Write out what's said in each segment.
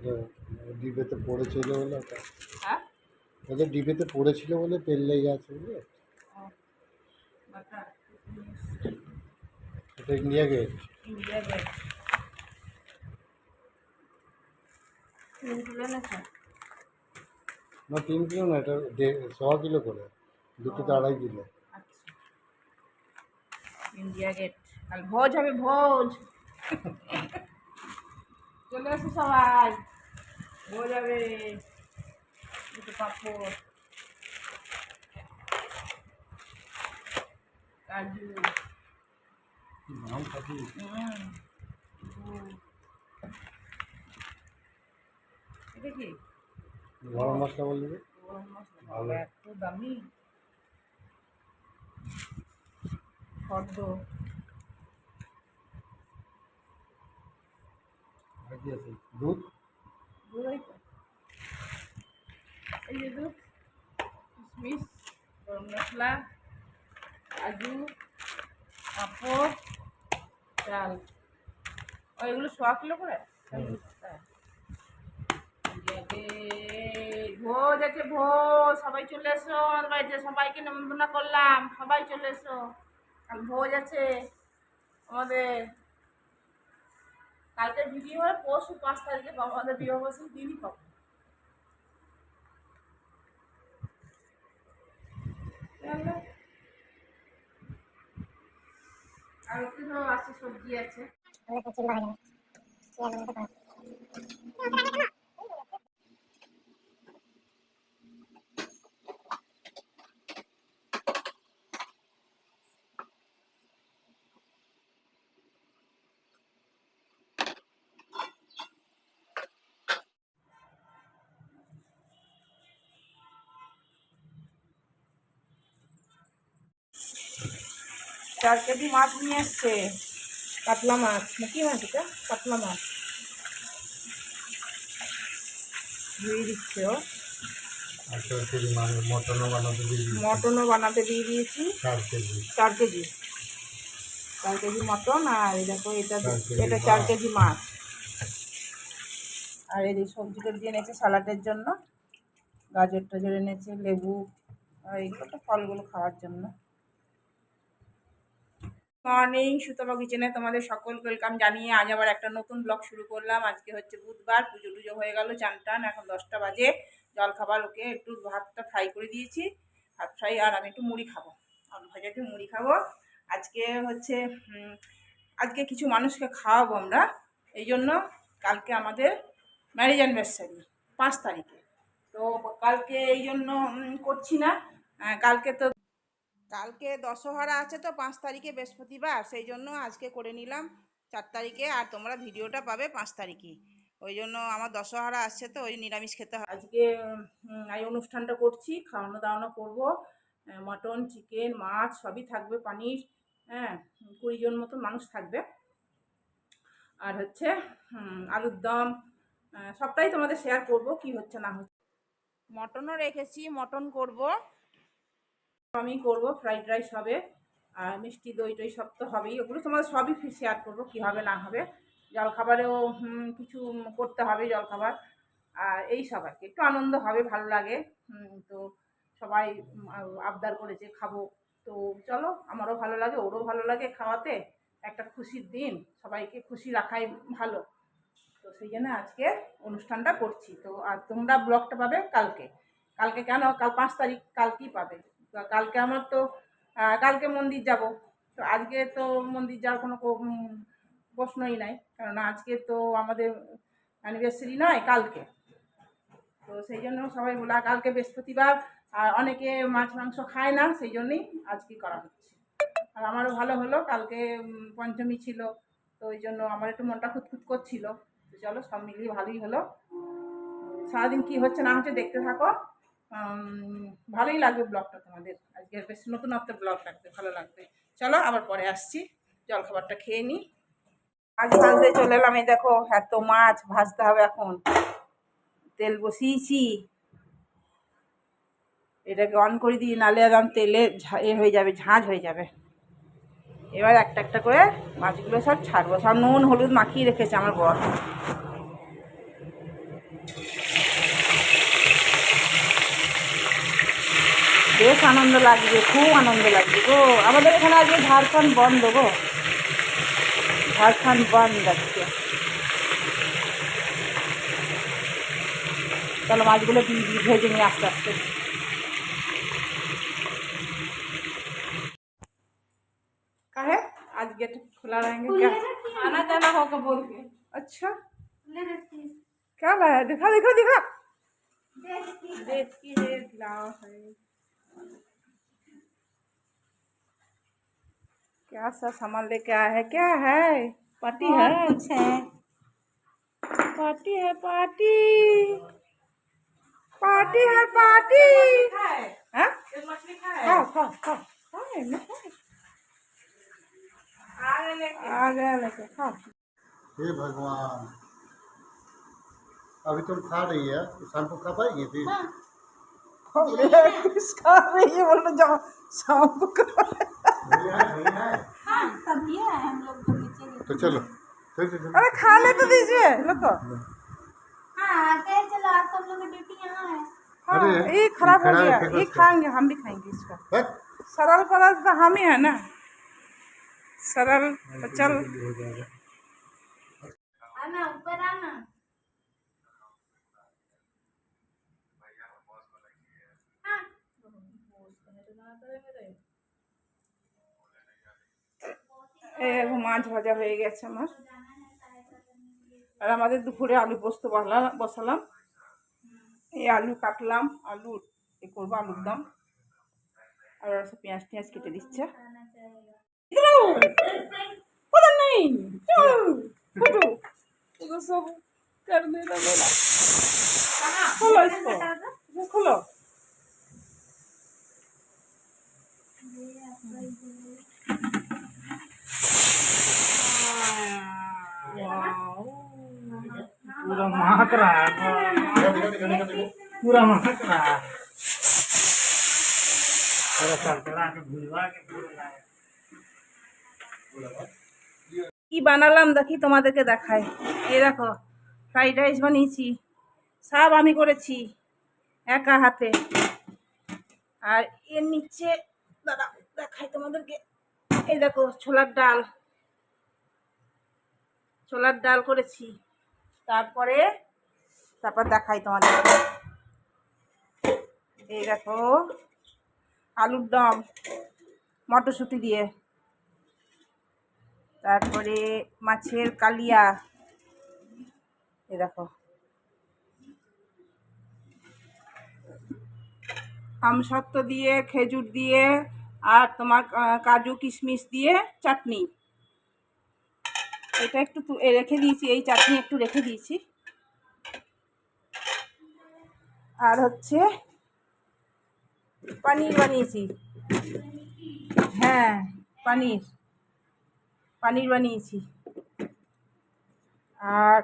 ওটা ডিবেতে পড়েছিল বলে ওটা। হ্যাঁ? ওদের ডিবেতে পড়েছিল বলে তেল লেগে আছে বুঝলে? এটা ইন্ডিয়া গেট। India Gate. তিন কিলো না তিন কিলো না এটা ছ কিলো করে। দুটোতে আড়াই কিলো। আচ্ছা। India Gate. কাল ভোজ হবে ভোজ। চলে এসো সবাই। হবে দুটো পাঁপড় কাজু। এটা কি গরম মশলা বলবে গরম মশলা। এত দামি ফর্দ দুধ এই তো। এই যে দুধ কিশমিশ গরম মশলা কাজু পাঁপড় চাল ও এগুলো সোয়া কিলো করে। হ্যাঁ। ভোজ আছে ভোজ সবাই চলে এসো আমার বাড়িতে সবাইকে নিমন্ত্রণ করলাম সবাই চলে এসো কাল ভোজ আছে আমাদের কালকের ভিডিও হয় পরশু পাঁচ তারিখে বাবা আমাদের বিবাহবাসী দিনই পাবো আর একটু আছে সবজি আছে। চার কেজি মাছ নিয়ে এসছে। কাতলা মাছ। নাকি মাছ এটা? কাতলা মাছ। ধুয়ে দিচ্ছে ও। মানে মটনও বানাতে দিয়ে দিয়ে দিয়েছি। চার কেজি। চার কেজি। মটন আর দেখো এটা এটা চার কেজি মাছ। আর এই যে সবজি টবজি এনেছে স্যালাডের জন্য। গাজর টাজর এনেছে লেবু আর এইগুলো তো ফলগুলো খাওয়ার জন্য। মর্নিং সুতপা কিচেনে তোমাদের সকল ওয়েলকাম জানিয়ে আজ আবার একটা নতুন ব্লগ শুরু করলাম। আজকে হচ্ছে বুধবার, পুজো টুজো হয়ে গেল, চান টান, এখন দশটা বাজে। জল খাবার ওকে একটু ভাতটা ফ্রাই করে দিয়েছি। ভাত ফ্রাই আর আমি একটু মুড়ি খাব। আলু ভাজাতে মুড়ি খাব। আজকে হচ্ছে আজকে কিছু মানুষকে খাওয়াবো আমরা। এই জন্য কালকে আমাদের ম্যারেজ অ্যানিভার্সারি পাঁচ তারিখে। তো কালকে এই জন্য করছি না। কালকে তো কালকে দশহরা আছে তো পাঁচ তারিখে বৃহস্পতিবার সেই জন্য আজকে করে নিলাম চার তারিখে আর তোমরা ভিডিওটা পাবে পাঁচ তারিখে। ওই জন্য আমার দশহরা আসছে তো ওই নিরামিষ খেতে হয়। আজকে এই অনুষ্ঠানটা করছি খাওয়ানো দাওয়ানো করব মটন চিকেন মাছ সবই থাকবে পানির হ্যাঁ কুড়ি জন মতো মানুষ থাকবে। আর হচ্ছে আলুর দম সবটাই তোমাদের শেয়ার করব কি হচ্ছে না হচ্ছে। মটনও রেখেছি মটন করব। আমি করব ফ্রাইড রাইস হবে, আর মিষ্টি দই টই সব তো হবেই। ওগুলো তোমাদের সবই শেয়ার করব, কী হবে না হবে। জলখাবারেও কিছু করতে হবে জলখাবার। আর এই সব আর কি। একটু আনন্দ হবে, ভালো লাগে। তো সবাই আবদার করেছে, খাব। তো চলো, আমারও ভালো লাগে, ওরও ভালো লাগে খাওয়াতে। একটা খুশির দিন, সবাইকে খুশি রাখাই ভালো। তো সেই জন্য আজকে অনুষ্ঠানটা করছি। তো আর তোমরা ব্লগটা পাবে কালকে। কালকে কেন? কাল পাঁচ তারিখ, কালকেই পাবে। কালকে আমার তো কালকে মন্দির যাব। তো আজকে তো মন্দির যাওয়ার কোনো প্রশ্নই নাই। কারণ আজকে তো আমাদের অ্যানিভার্সারি নয়, কালকে। তো সেই জন্য সবাই বলে কালকে বৃহস্পতিবার। আর অনেকে মাছ, মাংস খায় না, সেই জন্যই আজকে করা হচ্ছে। আর আমারও ভালো হলো, কালকে পঞ্চমী ছিল। তো ওই জন্য আমার একটু মনটা খুঁতখুত করছিল। তো চলো, সব মিলিয়ে ভালোই হলো। সারাদিন কি হচ্ছে না হচ্ছে দেখতে থাকো। ভালোই লাগবে ব্লগটা তোমাদের। আজকে বেশ নতুনত্ব ব্লগ লাগবে, ভালো লাগবে। চলো, আবার পরে আসছি। জলখাবারটা খেয়ে নিই মাছ ভাজতে চলে এলাম, এই দেখো, এত মাছ ভাজতে হবে এখন। তেল বসিয়েছি। এটাকে অন করে দিই, নালে একদম তেলে এ হয়ে যাবে ঝাঁঝ হয়ে যাবে। এবার একটা একটা করে মাছগুলো সব ছাড়বো। সব নুন, হলুদ মাখিয়ে রেখেছে আমার বর। বেশ আনন্দ লাগছে খুব আনন্দ লাগছে গো আমাদের এখানে আজকে ঝাড়খণ্ড বন্ধ গো ঝাড়খণ্ড বন্ধ আজকে চলো মাছগুলো দিয়ে দিই ভেজে নিয়ে আস্তে আস্তে का है आज गेट खुला रहेंगे क्या आना जाना होगा बोल के अच्छा क्या लाया दिखा दिखा दिखा देख की है लाओ है क्या सा सामान लेके आया है? क्या है? पार्टी है? कुछ है। पार्टी है पार्टी। पार्टी है पार्टी। हाँ? खाओ खाओ खाओ आ गया लेके खाओ हे भगवान। अभी तुम खा रही है। शाम को खा पाएगी फिर? हमरे बोलना जाओ सांप तो चलो अरे खाने तो दीजिए हाँ, ये खराब हो गया ये खाएँगे हम भी खाएँगे इसको। सरल पर तो हम ही है ना। सरल तो चल। মাছ ভাজা হয়ে গেছে আমার। আর আমাদের দুপুরে আলু পোস্ত বসালাম। এই আলু কাটলাম, আলু এ করব আলুর দম। আর ওরা সব পেঁয়াজ টিয়াজ কেটে দিচ্ছে। নেই? খোলো। पूरा महक रहा है पूरा महक रहा है थोड़ा सरकरा के भुजवा के पूरा लाया। কি বানালাম দেখি তোমাদেরকে দেখাই এই দেখো ফ্রাইড রাইস বানিয়েছি সব আমি করেছি একা হাতে আর এর নিচে দাদা দেখাই তোমাদেরকে এই দেখো ছোলার ডাল ছোলার ডাল করেছি তারপরে তারপর দেখাই তোমাদেরকে এই দেখো, আলুর দম, মটরশুঁটি দিয়ে। তারপরে মাছের কালিয়া। এ দেখো আমসত্ত্ব দিয়ে, খেজুর দিয়ে, আর তোমার কাজু কিশমিশ দিয়ে, চাটনি। এটা একটু রেখে দিয়েছি, এই চাটনি একটু রেখে দিয়েছি। আর হচ্ছে পানির বানিয়েছি। হ্যাঁ পানির। পানির বানিয়েছি। আর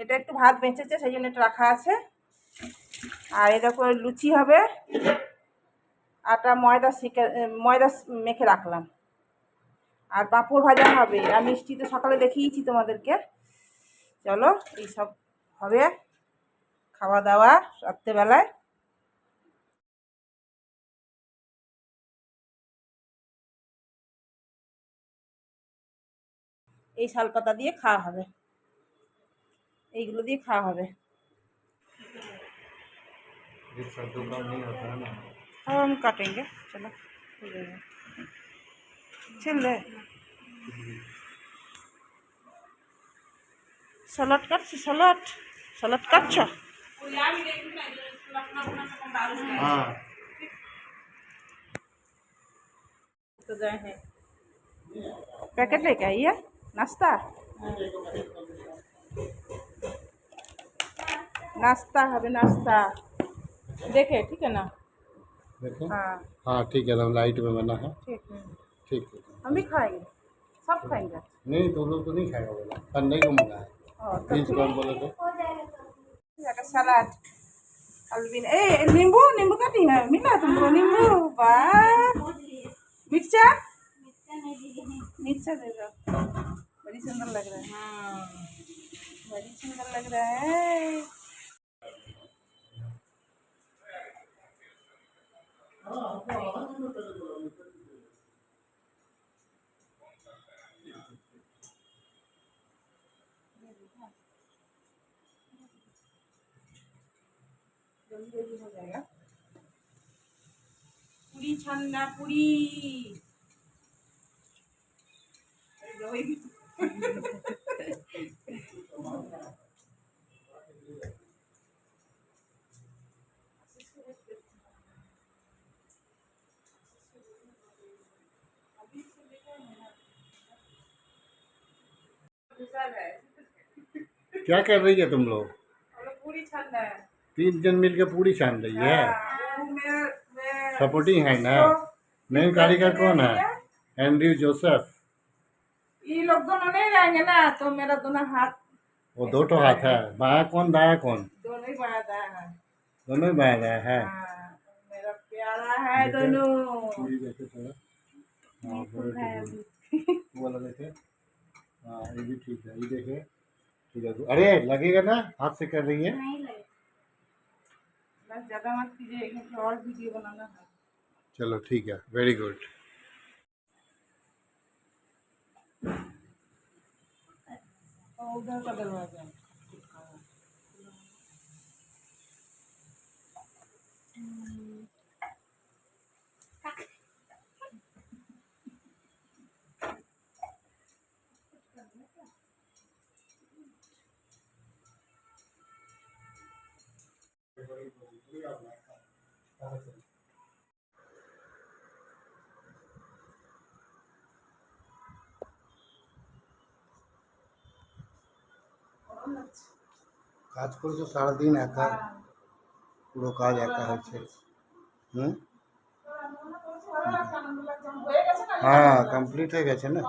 এটা একটু ভাত বেঁচেছে, সেই জন্য এটা রাখা আছে। আর এটা করে লুচি হবে। আটা ময়দা শিখে ময়দা মেখে রাখলাম। আর পাঁপড় ভাজা হবে আর মিষ্টি তো সকালে দেখিয়েছি তোমাদেরকে চলো এইসব হবে খাওয়া দাওয়া রাত্রেবেলায় এই শালপাতা দিয়ে খাওয়া হবে এইগুলো দিয়ে খাওয়া হবে ये सब तो काम नहीं होता है ना अब हम काटेंगे चलो चल रहा है सलाद काट सलाद सलाद काट तो पैकेट लेके आइए नाश्ता? नाश्ता हमें नाश्ता। देखे ठीक है ना? हाँ। हाँ ठीक है तो लाइट में बना है। ठीक है। ठीक है। हम भी खाएँगे सब खाएँगे। नहीं दो लोग तो नहीं खाएगा बोला। को बोले तो।, तो। सलाद। अलविन ए नींबू नींबू है। मिला तुमको नींबू? वाह। मिर्चा? मिर्चा दे दो। बड़ी सुंदर लग रहा है। बड़ी सुंदर लग रहा है। Oh, हो जाएगा पूरी पूरी। क्या कर रही है तुम लोग? पूरी छानना है। तीन जन मिलकर पूरी छान रही है हाँ, सपोर्टिंग है ना? तो मेन कारीगर कौन है? एंड्रयू जोसेफ ये लोग दोनों नहीं रहेंगे ना तो मेरा दोनों हाथ वो दो ठो हाथ है। बाया कौन दाया कौन? दोनों ही बढ़ाता है। दोनों ही बाया दाया है। हाँ, मेरा प्यारा है दोनों। देखे हाँ। है। वाला देखे। हाँ ये भी ठीक है। ये देखे। ठीक है। अरे लगेगा ना? हाथ से कर रही है? बस ज़्यादा मत कीजिए क्योंकि और वीडियो बनाना है। चलो ठीक है। वेरी गुड उधर का दरवाज़ा। কাজ করেছ সারাদিন একা? পুরো কাজ একা হচ্ছে হুম? হয়ে কমপ্লিট হয়ে গেছে না?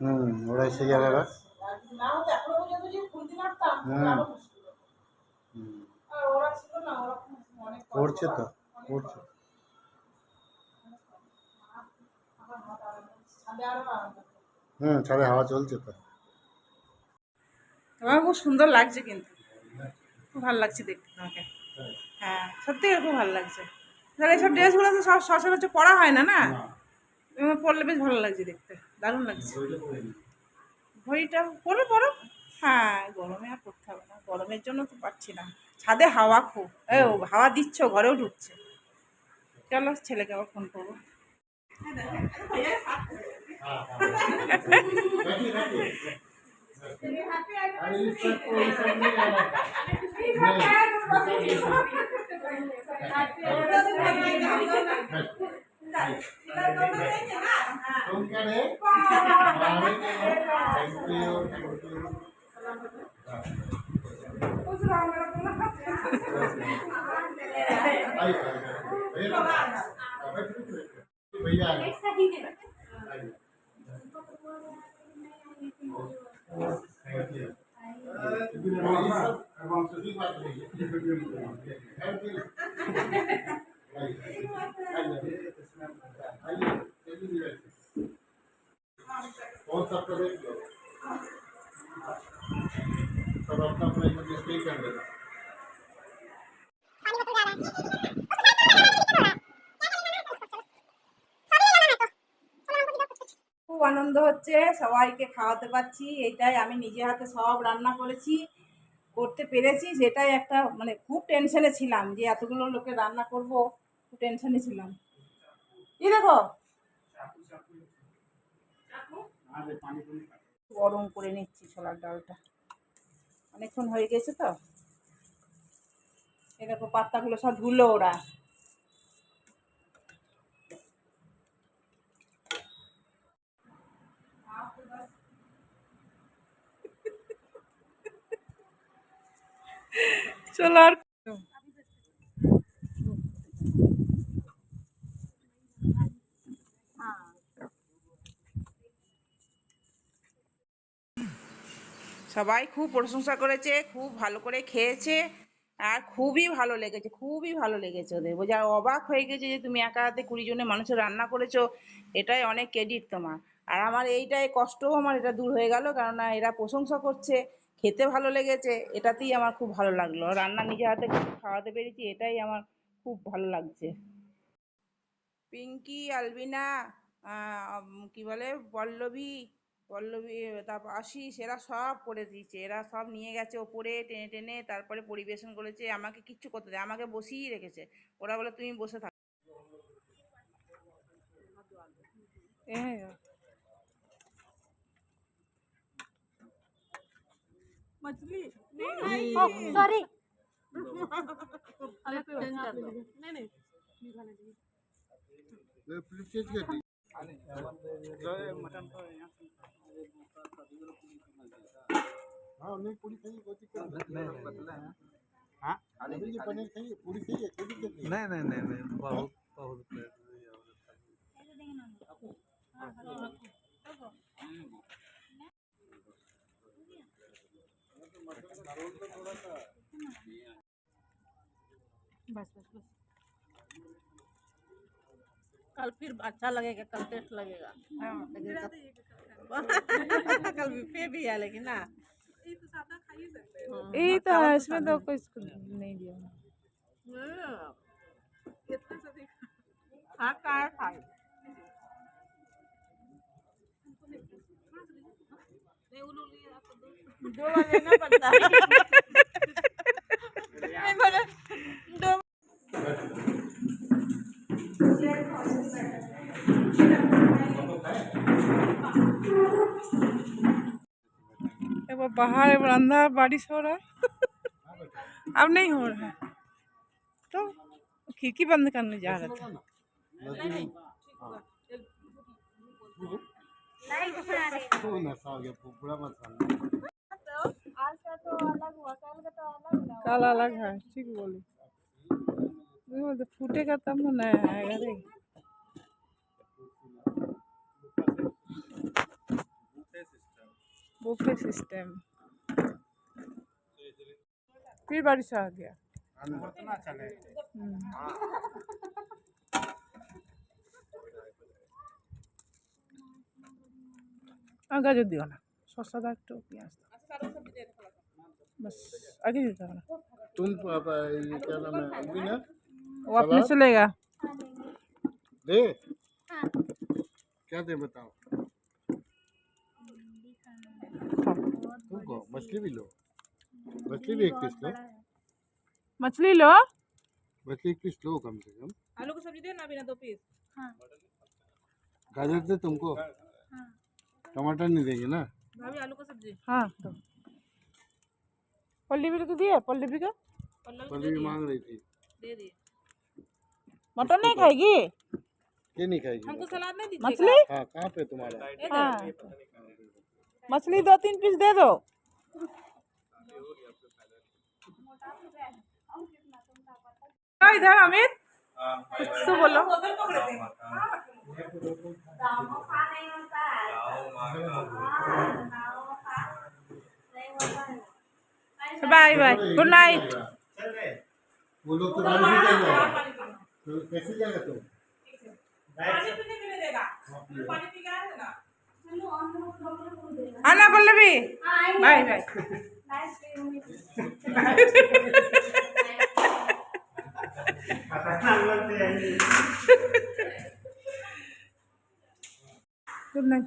হুম ওরা এসে যাবে এবার। হুম। করছে তো, করছে। হুম, ছাদে হাওয়া চলছে তো। তোমার খুব সুন্দর লাগছে কিন্তু। খুব ভালো লাগছে দেখতে তোমাকে। হ্যাঁ সত্যি খুব ভালো লাগছে। তাহলে এইসব ড্রেসগুলো তো সব সচরাচর পরা হয় না না? পরলে বেশ ভালো লাগছে দেখতে। দারুণ লাগছে। ঘড়িটা পরো পরো। হ্যাঁ গরমে আর পরতে হবে না। গরমের জন্য তো পারছি না। ছাদে হাওয়া খুব। এ হাওয়া দিচ্ছ ঘরেও ঢুকছে। চলো ছেলেকে আবার ফোন করব। तुम क्या कौन सा प्रोजेक्ट लो सब अपना अपना स्टे कर लेना খুব আনন্দ হচ্ছে সবাইকে খাওয়াতে পারছি এইটাই আমি নিজে হাতে সব রান্না করেছি করতে পেরেছি সেটাই একটা মানে খুব টেনশনে ছিলাম যে এতগুলো লোকে রান্না করব খুব টেনশনে ছিলাম কি দেখো গরম করে নিচ্ছি ছোলার ডালটা। অনেকক্ষণ হয়ে গেছে তো। এ দেখো পাত্তাগুলো সব ধুলো ওরা। চলো সবাই খুব প্রশংসা করেছে, খুব ভালো করে খেয়েছে আর খুবই ভালো লেগেছে, খুবই ভালো লেগেছে ওদের। বোঝা অবাক হয়ে গেছে যে তুমি একা হাতে কুড়ি জনের মানুষের রান্না করেছ, এটাই অনেক ক্রেডিট তোমার। আর আমার এইটাই কষ্টও আমার এটা দূর হয়ে গেল, কেননা এরা প্রশংসা করছে, খেতে ভালো লেগেছে, এটাতেই আমার খুব ভালো লাগল। রান্না নিজে হাতে খাওয়াতে পেরেছি, এটাই আমার খুব ভালো লাগছে। পিঙ্কি, আলবিনা কি বলে, পল্লবী পল্লবী তারপর আশিস এরা সব করে দিয়েছে এরা সব নিয়ে গেছে ওপরে টেনে টেনে তারপরে পরিবেশন করেছে আমাকে কিচ্ছু করতে দেয় আমাকে বসিয়ে রেখেছে ওরা বলে তুমি বসে থাক सॉरी ले प्लीज चेंज कर दी हाँ नहीं पूरी खाइए कोई दिक्कत नहीं। हाँ? अभी पनीर खाइए पूरी खाइए कोई दिक्कत नहीं? नहीं नहीं नहीं नहीं बहुत बहुत बस बस बस। कल फिर अच्छा लगेगा कल टेस्ट लगेगा। कल फिर भी है लेकिन ना। यही तो है इसमें तो कुछ नहीं दिया। हाँ कार खाए दो। लेना पड़ता है। एक बार बाहर एक बार अंदर बारिश हो रहा है अब नहीं हो रहा है तो खिड़की बंद करने जा रहे थे तो नशा हो गया पूरा मसाला आज का तो अलग हुआ कल का तो अलग हुआ कल अलग है ठीक बोली देखो तो फूटेगा तब ना नया आएगा रे बुफे सिस्टम फिर बारिश आ गया हम्म। আর গাজর দিও না শসা দাও একটু পেঁয়াজ দাও बस आगे दिखा ना तुम है वो अपने चलेगा दे। क्या दे बताओ? तुमको मछली भी लो। मछली भी एक पीस लो। मछली लो। मछली एक पीस लो कम से कम। आलू की सब्ज़ी दे ना बिना दो पीस। गाजर दे तुमको। टमाटर नहीं देंगे ना? भाभी आलू का सब्ज़ी। हाँ दो पल्ली भी तो दिए पल्ली भी का पहले भी मांग रही थी। दे दिए। मटन नहीं खाएगी? ये नहीं खाएगी। हमको सलाद नहीं दीजिए मछली? हाँ कहाँ पे तुम्हारा? हाँ मछली दो तीन पीस दे दो। हाँ, इधर अमित? कुछ तो बोलो। Bye bye. Good night. तो कैसे जाएगा तो पानी पीने देगा आना Pallavi bye bye. Good night